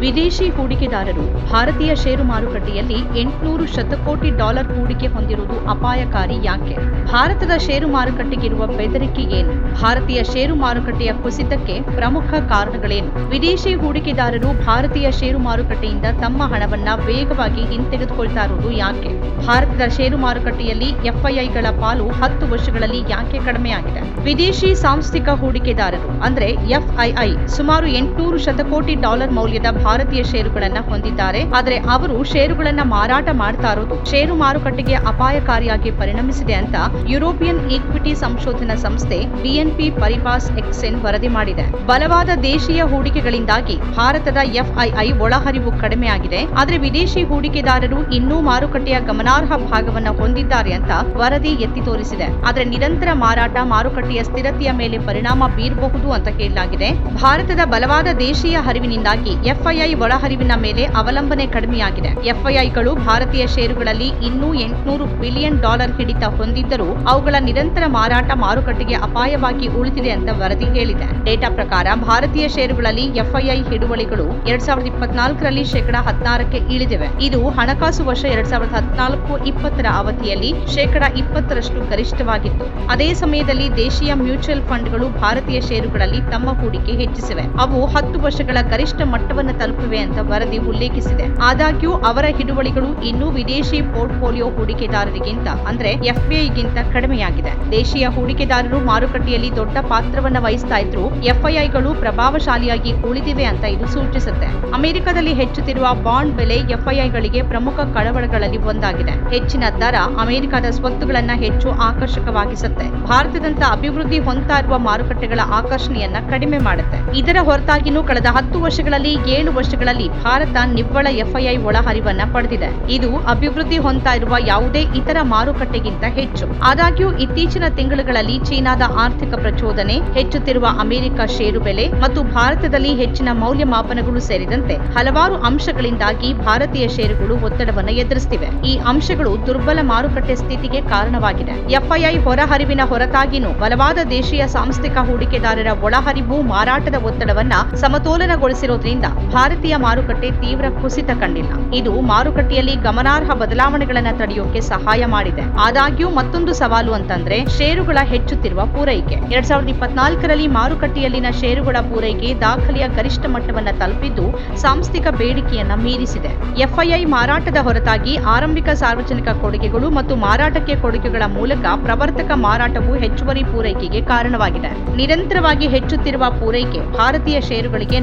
ವಿದೇಶಿ ಹೂಡಿಕೆದಾರರು ಭಾರತೀಯ ಷೇರು ಮಾರುಕಟ್ಟೆಯಲ್ಲಿ ಎಂಟುನೂರು ಶತಕೋಟಿ ಡಾಲರ್ ಹೂಡಿಕೆ ಹೊಂದಿರುವುದು ಅಪಾಯಕಾರಿ ಯಾಕೆ? ಭಾರತದ ಷೇರು ಮಾರುಕಟ್ಟೆಗಿರುವ ಬೆದರಿಕೆ ಏನು? ಭಾರತೀಯ ಷೇರು ಮಾರುಕಟ್ಟೆಯ ಕುಸಿತಕ್ಕೆ ಪ್ರಮುಖ ಕಾರಣಗಳೇನು? ವಿದೇಶಿ ಹೂಡಿಕೆದಾರರು ಭಾರತೀಯ ಷೇರು ಮಾರುಕಟ್ಟೆಯಿಂದ ತಮ್ಮ ಹಣವನ್ನ ವೇಗವಾಗಿ ಹಿಂತೆಗೆದುಕೊಳ್ತಾ ಇರುವುದು ಯಾಕೆ? ಭಾರತದ ಷೇರು ಮಾರುಕಟ್ಟೆಯಲ್ಲಿ ಎಫ್ಐಐಗಳ ಪಾಲು ಹತ್ತು ವರ್ಷಗಳಲ್ಲಿ ಯಾಕೆ ಕಡಿಮೆಯಾಗಿದೆ? ವಿದೇಶಿ ಸಾಂಸ್ಥಿಕ ಹೂಡಿಕೆದಾರರು, ಅಂದ್ರೆ ಎಫ್ಐಐ, ಸುಮಾರು ಎಂಟುನೂರು ಶತಕೋಟಿ ಡಾಲರ್ ಮೌಲ್ಯದ ಭಾರತೀಯ ಷೇರುಗಳನ್ನ ಹೊಂದಿದ್ದಾರೆ. ಆದರೆ ಅವರು ಷೇರುಗಳನ್ನ ಮಾರಾಟ ಮಾಡ್ತಾ ಇರೋದು ಷೇರು ಮಾರುಕಟ್ಟೆಗೆ ಅಪಾಯಕಾರಿಯಾಗಿ ಪರಿಣಮಿಸಿದೆ ಅಂತ ಯುರೋಪಿಯನ್ ಈಕ್ವಿಟಿ ಸಂಶೋಧನಾ ಸಂಸ್ಥೆ ಬಿಎನ್ಪಿ ಪರಿಪಾಸ್ ಎಕ್ಸೆನ್ ವರದಿ ಮಾಡಿದೆ. ಬಲವಾದ ದೇಶೀಯ ಹೂಡಿಕೆಗಳಿಂದಾಗಿ ಭಾರತದ ಎಫ್ಐಐ ಒಳಹರಿವು ಕಡಿಮೆಯಾಗಿದೆ. ಆದರೆ ವಿದೇಶಿ ಹೂಡಿಕೆದಾರರು ಇನ್ನೂ ಮಾರುಕಟ್ಟೆಯ ಗಮನಾರ್ಹ ಭಾಗವನ್ನು ಹೊಂದಿದ್ದಾರೆ ಅಂತ ವರದಿ ಎತ್ತಿ ತೋರಿಸಿದೆ. ಆದರೆ ನಿರಂತರ ಮಾರಾಟ ಮಾರುಕಟ್ಟೆಯ ಸ್ಥಿರತೆಯ ಮೇಲೆ ಪರಿಣಾಮ ಬೀರಬಹುದು ಅಂತ ಹೇಳಲಾಗಿದೆ. ಭಾರತದ ಬಲವಾದ ದೇಶೀಯ ಹರಿವಿನಿಂದಾಗಿ ಎಫ್ಐಐ ಒಳಹರಿವಿನ ಮೇಲೆ ಅವಲಂಬನೆ ಕಡಿಮೆಯಾಗಿದೆ. ಎಫ್ಐಐಗಳು ಭಾರತೀಯ ಷೇರುಗಳಲ್ಲಿ ಇನ್ನೂ ಎಂಟುನೂರು ಬಿಲಿಯನ್ ಡಾಲರ್ ಹಿಡಿತ ಹೊಂದಿದ್ದರೂ ಅವುಗಳ ನಿರಂತರ ಮಾರಾಟ ಮಾರುಕಟ್ಟೆಗೆ ಅಪಾಯವಾಗಿ ಉಳಿದಿದೆ ಅಂತ ವರದಿ ಹೇಳಿದೆ. ಡೇಟಾ ಪ್ರಕಾರ ಭಾರತೀಯ ಷೇರುಗಳಲ್ಲಿ ಎಫ್ಐಐ ಹಿಡುವಳಿಗಳು ಎರಡ್ ಸಾವಿರದ ಇಪ್ಪತ್ನಾಲ್ಕರಲ್ಲಿ ಶೇಕಡಾ ಹದಿನಾರಕ್ಕೆ ಇಳಿದಿವೆ. ಇದು ಹಣಕಾಸು ವರ್ಷ ಎರಡ್ ಸಾವಿರದ ಹದಿನಾಲ್ಕು ಇಪ್ಪತ್ತರ ಅವಧಿಯಲ್ಲಿ ಶೇಕಡಾ ಇಪ್ಪತ್ತರಷ್ಟು ಗರಿಷ್ಠವಾಗಿತ್ತು. ಅದೇ ಸಮಯದಲ್ಲಿ ದೇಶೀಯ ಮ್ಯೂಚುವಲ್ ಫಂಡ್ಗಳು ಭಾರತೀಯ ಷೇರುಗಳಲ್ಲಿ ತಮ್ಮ ಹೂಡಿಕೆ ಹೆಚ್ಚಿಸಿವೆ. ಅವು ಹತ್ತು ವರ್ಷಗಳ ಗರಿಷ್ಠ ಮಟ್ಟವನ್ನು ತಲುಪಿವೆ ಅಂತ ವರದಿ ಉಲ್ಲೇಖಿಸಿದೆ. ಆದಾಗ್ಯೂ, ಅವರ ಹಿಡುವಳಿಗಳು ಇನ್ನೂ ವಿದೇಶಿ ಪೋರ್ಟ್ಫೋಲಿಯೋ ಹೂಡಿಕೆದಾರರಿಗಿಂತ, ಅಂದ್ರೆ ಎಫ್ಬಿಐಗಿಂತ ಕಡಿಮೆಯಾಗಿದೆ. ದೇಶೀಯ ಹೂಡಿಕೆದಾರರು ಮಾರುಕಟ್ಟೆಯಲ್ಲಿ ದೊಡ್ಡ ಪಾತ್ರವನ್ನ ವಹಿಸ್ತಾ ಇದ್ರು. ಎಫ್ಐಐಗಳು ಪ್ರಭಾವಶಾಲಿಯಾಗಿ ಉಳಿದಿವೆ ಅಂತ ಇದು ಸೂಚಿಸುತ್ತೆ. ಅಮೆರಿಕದಲ್ಲಿ ಹೆಚ್ಚುತ್ತಿರುವ ಬಾಂಡ್ ಬೆಲೆ ಎಫ್ಐಐಗಳಿಗೆ ಪ್ರಮುಖ ಕಳವಳಗಳಲ್ಲಿ ಒಂದಾಗಿದೆ. ಹೆಚ್ಚಿನ ದರ ಅಮೆರಿಕದ ಸ್ವತ್ತುಗಳನ್ನ ಹೆಚ್ಚು ಆಕರ್ಷಕವಾಗಿಸುತ್ತೆ. ಭಾರತದಂತ ಅಭಿವೃದ್ಧಿ ಹೊಂದ್ತಾ ಮಾರುಕಟ್ಟೆಗಳ ಆಕರ್ಷಣೆಯನ್ನ ಕಡಿಮೆ ಮಾಡುತ್ತೆ. ಇದರ ಹೊರತಾಗಿನೂ ಕಳೆದ ಹತ್ತು ವರ್ಷಗಳಲ್ಲಿ ಏಳು ವರ್ಷಗಳಲ್ಲಿ ಭಾರತ ನಿವ್ವಳ ಎಫ್ಐಐ ಒಳಹರಿವನ್ನ ಪಡೆದಿದೆ. ಇದು ಅಭಿವೃದ್ಧಿ ಹೊಂದ್ತಾ ಇರುವ ಯಾವುದೇ ಇತರ ಮಾರುಕಟ್ಟೆಗಿಂತ ಹೆಚ್ಚು. ಆದಾಗ್ಯೂ, ಇತ್ತೀಚಿನ ತಿಂಗಳುಗಳಲ್ಲಿ ಚೀನಾದ ಆರ್ಥಿಕ ಪ್ರಚೋದನೆ, ಹೆಚ್ಚುತ್ತಿರುವ ಅಮೆರಿಕ ಷೇರು ಬೆಲೆ ಮತ್ತು ಭಾರತದಲ್ಲಿ ಹೆಚ್ಚಿನ ಮೌಲ್ಯಮಾಪನಗಳು ಸೇರಿದಂತೆ ಹಲವಾರು ಅಂಶಗಳಿಂದಾಗಿ ಭಾರತೀಯ ಷೇರುಗಳು ಒತ್ತಡವನ್ನು ಎದುರಿಸುತ್ತಿವೆ ಈ ಅಂಶಗಳು ದುರ್ಬಲ ಮಾರುಕಟ್ಟೆ ಸ್ಥಿತಿಗೆ ಕಾರಣವಾಗಿದೆ. ಎಫ್ಐಐ ಹೊರಹರಿವಿನ ಹೊರತಾಗಿನೂ ಬಲವಾದ ದೇಶೀಯ ಸಾಂಸ್ಥಿಕ ಹೂಡಿಕೆದಾರರ ಒಳಹರಿವು ಮಾರಾಟದ ಒತ್ತಡವನ್ನ ಸಮತೋಲನಗೊಳಿಸಿರೋದ್ರಿಂದ ಭಾರತೀಯ ಮಾರುಕಟ್ಟೆ ತೀವ್ರ ಕುಸಿತ ಕಂಡಿಲ್ಲ. ಇದು ಮಾರುಕಟ್ಟೆಯಲ್ಲಿ ಗಮನಾರ್ಹ ಬದಲಾವಣೆಗಳನ್ನು ತಡೆಯೋಕೆ ಸಹಾಯ ಮಾಡಿದೆ. ಆದಾಗ್ಯೂ ಮತ್ತೊಂದು ಸವಾಲು ಅಂತಂದ್ರೆ, ಷೇರುಗಳ ಹೆಚ್ಚುತ್ತಿರುವ ಪೂರೈಕೆ. ಎರಡ್ ಸಾವಿರದ ಇಪ್ಪತ್ನಾಲ್ಕರಲ್ಲಿ ಮಾರುಕಟ್ಟೆಯಲ್ಲಿನ ಷೇರುಗಳ ಪೂರೈಕೆ ದಾಖಲೆಯ ಗರಿಷ್ಠ ಮಟ್ಟವನ್ನು ತಲುಪಿದ್ದು, ಸಾಂಸ್ಥಿಕ ಬೇಡಿಕೆಯನ್ನ ಮೀರಿಸಿದೆ. ಎಫ್ಐಐ ಮಾರಾಟದ ಹೊರತಾಗಿ ಆರಂಭಿಕ ಸಾರ್ವಜನಿಕ ಕೊಡುಗೆಗಳು ಮತ್ತು ಮಾರಾಟಕ್ಕೆ ಕೊಡುಗೆಗಳ ಮೂಲಕ ಪ್ರವರ್ತಕ ಮಾರಾಟವು ಹೆಚ್ಚುವರಿ ಪೂರೈಕೆಗೆ ಕಾರಣವಾಗಿದೆ. ನಿರಂತರವಾಗಿ ಹೆಚ್ಚುತ್ತಿರುವ ಪೂರೈಕೆ ಭಾರತೀಯ ಷೇರುಗಳಿಗೆ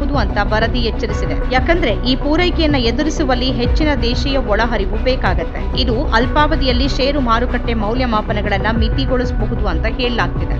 ನಕಾರಾತ್ಮಕವಾಗಿರಬಹುದು ಅಂತ ವರದಿ ಎಚ್ಚರಿಸಿದೆ. ಯಾಕಂದ್ರೆ ಈ ಪೂರೈಕೆಯನ್ನ ಎದುರಿಸುವಲ್ಲಿ ಹೆಚ್ಚಿನ ದೇಶೀಯ ಒಳಹರಿವು ಬೇಕಾಗತ್ತೆ. ಇದು ಅಲ್ಪಾವಧಿಯಲ್ಲಿ ಷೇರು ಮಾರುಕಟ್ಟೆ ಮೌಲ್ಯಮಾಪನಗಳನ್ನ ಮಿತಿಗೊಳಿಸಬಹುದು ಅಂತ ಹೇಳಲಾಗ್ತಿದೆ.